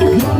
Thank.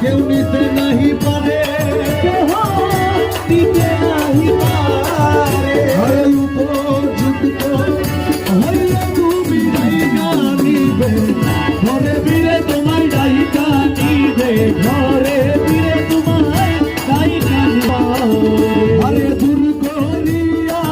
কেউ নিতে নাহি পারে। কেহ নিতে নাহি পারে। হয় উপযুক্ত হইলে তুমি ডাইকা ঘরে ফিরে তোমার ডাইকা নিবে। ঘরে ফিরে তোমার ডাইকা আরে দূর করিয়া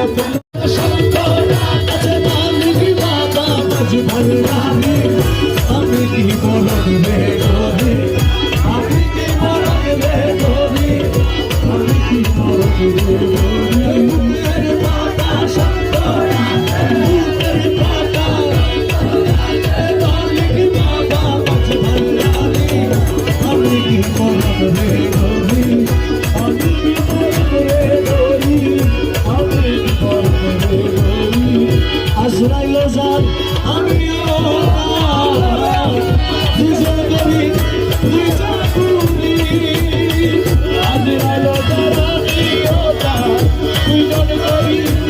Thank you. Thank you.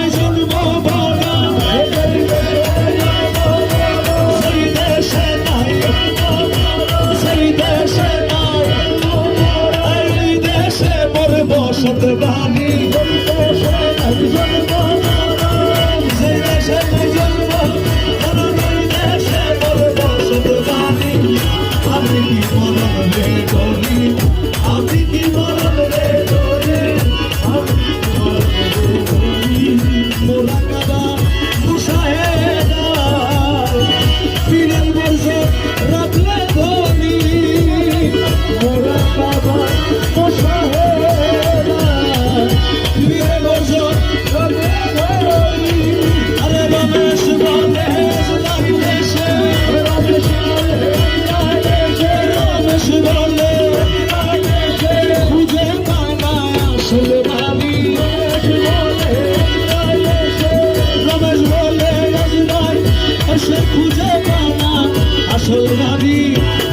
சததானே கொள்ள এসে খুঁজে পায় না আসল ভাবি আমি কি মরণ রে